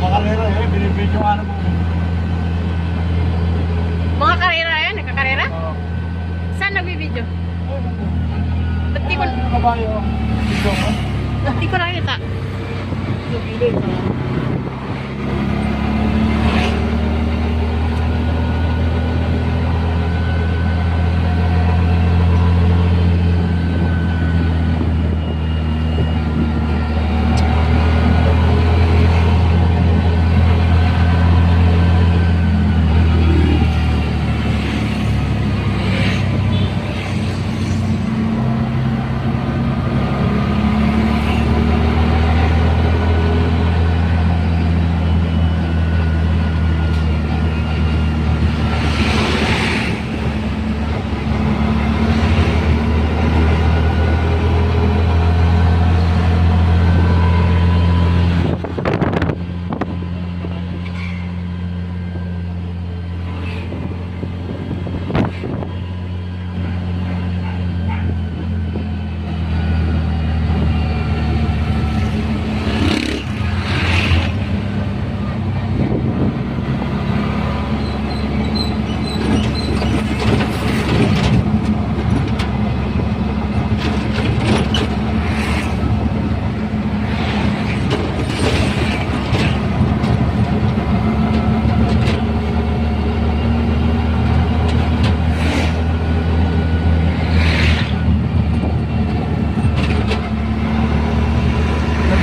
Makarera eh, binibidyo nga naman. Mga karera yan, nagkakarera? Oo. Saan nagbibideo? Ba't di ko, Ano kabayo? Ito mo? ba't di ko nakita? Sa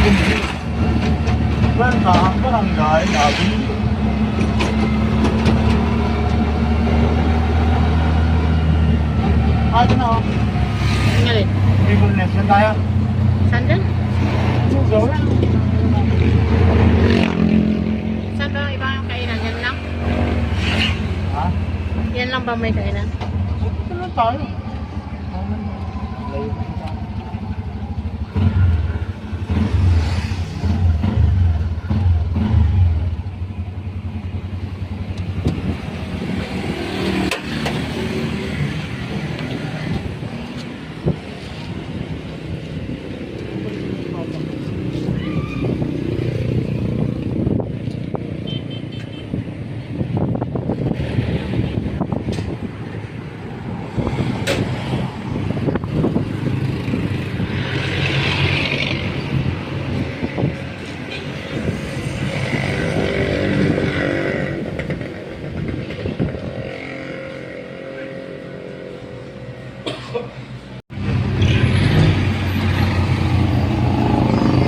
gilid. Nagbumbli. Kwenta ang barangay nabi. Ano na oh? Ngayon, Bibulnes na tayo. saan dyan? Sugaw lang. Saan ba ang ibang kainan? Yan lang? Ha? Yan lang ba may kainan? Ito lang tayo. Layo pa tayo.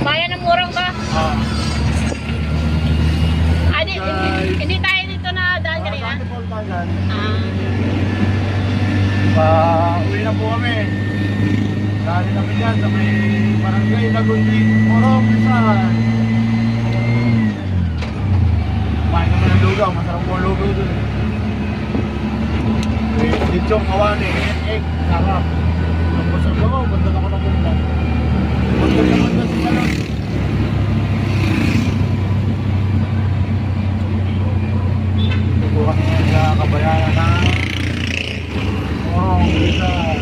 Bayan ng Murong ba? Ah. Ah, di, hindi, hindi tayo dito na daan kanina? Saan po tayo dyan? Ah, Pa, uwi na po kami. Dali kami dyan sa may barangay Lagundi, Morong, Rizal. Kumain naman ng lugaw, masarap po ang lugaw dun. May lechong kawani, egg, sarap. Ang busog ako, banda ako ng bunda. Banda naman na sa salon. Ito kami sa kabayanan na Morong, Rizal.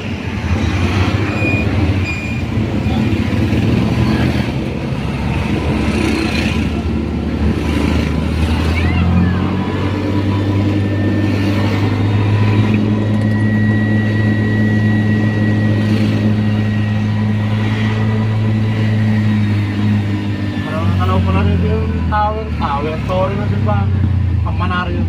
Parang nakalaw ko na rin yung tower, tower, sorry na din ba? Ang manaryo.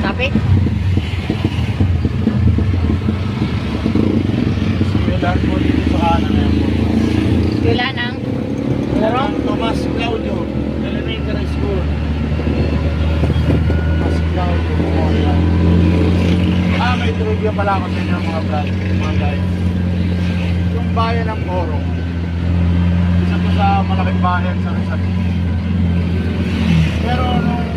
topic? Simulan po dito sa kanan na yan po. Wala nang Morong Tomas Claudio, Elementary School. Tomas Claudio, Memorial. Ah, may trivia pala ako sa inyo mga brad, mga guys. Yung bayan ng Morong, isa to sa malaking bayan sa Rizal. Pero nung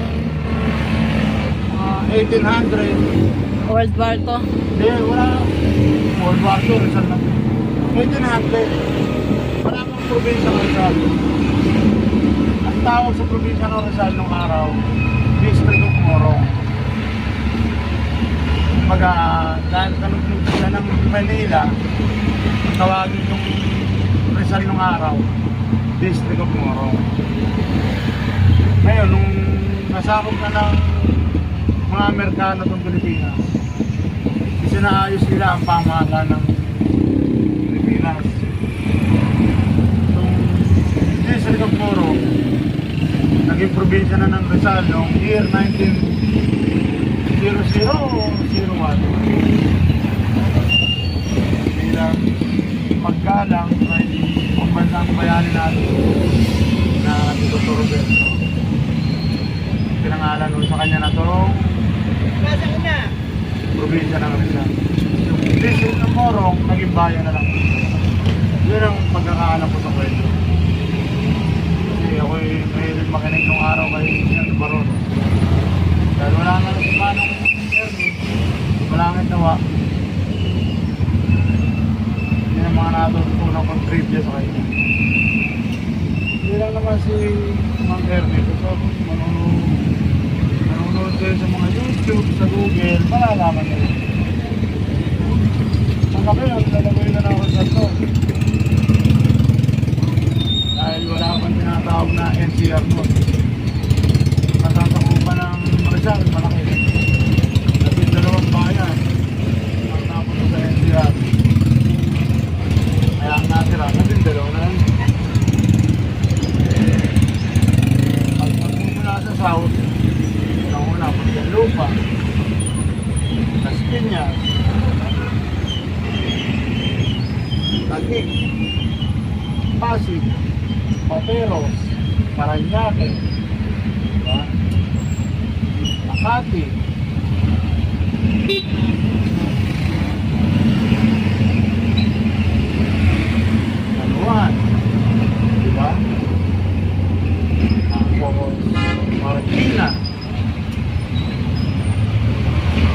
mga 1800, World War to. hindi, wala. World War II, Rizal lang. 1800, wala pang probinsya ng Rizal. Ang tawag sa probinsya ng Rizal nung araw, District of Morong. Kumbaga, dahil kanugtog sila ng Manila, tawagin yung Rizal nung araw, District of Morong. Ngayon, nung nasakop na ng mga Amerikano itong Pilipinas, isinaayos nila ang pamahalaan ng Pilipinas. Itong District of Morong, naging probinsya na ng Rizal noong year 1900 o 01. Bilang paggalang ay pambansang bayani natin na Dr. Roberto. Pinangalan nun sa kanya na itong probinsya ng Rizal. Yung district ng Morong, naging bayan na lang. Yun ang pagkakaalam ko sa kwento. Kasi ako'y mahilig makinig nung araw kay Sir Baron. Dahil wala nga si Manong Ernie, malangit nawa. Yun ang mga natutunan kong trivia sa kanya. Hindi lang naman si Mang Ernie, kasi ako manunod, manunod kayo sa mga YouTube, sa Google, malalaman nyo. Ang kami, ang lalagay na ako sa to. Dahil wala akong tinatawag na NCR mo. Natasakupan ng Rizal, malaki. Labing dalawang bayan ang napunta sa NCR. Kaya ang natira, labing dalawa na lang. Pag sa south, nauna pa sa lupa. Las Piñas. Taguig. Pasig. Pateros. Paranaque. Diba? Makati. Laluan. Diba? Tapos, Marikina.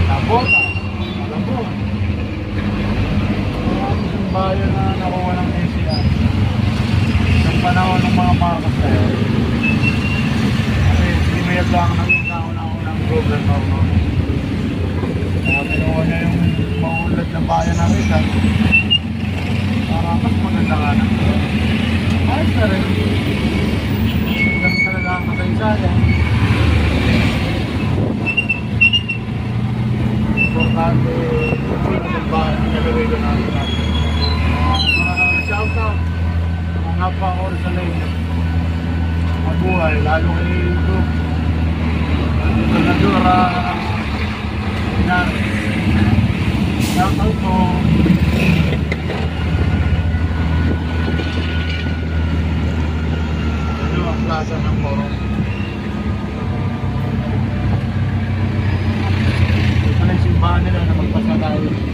Malabon. Marami siyang bayan na nakuha ng NCR. Sa panahon ng mga Marcos na yun. Kasi si Mayor lang ang naging kauna-unang governor no. Kaya kinuha niya yung na bayan na Rizal. Para mas maganda nga na. Ayos na rin. Ganun talaga ang kasaysayan. Importante yung bayan ang nalagay ko natin natin. Uh, shout out mga pa-or sa lane. Mabuhay, lalo kay Group. Gobernadora, Pinar. Shout out po. Ito ang plaza ng Morong. Ito na yung simbahan nila na magpasa tayo.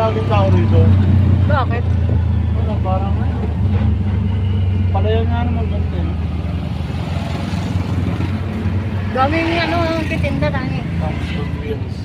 Laging tao rito. Bakit? Ano, parang ano. Palayan nga naman ganito. eh. Daming ano, titinda. Thanks for wheels.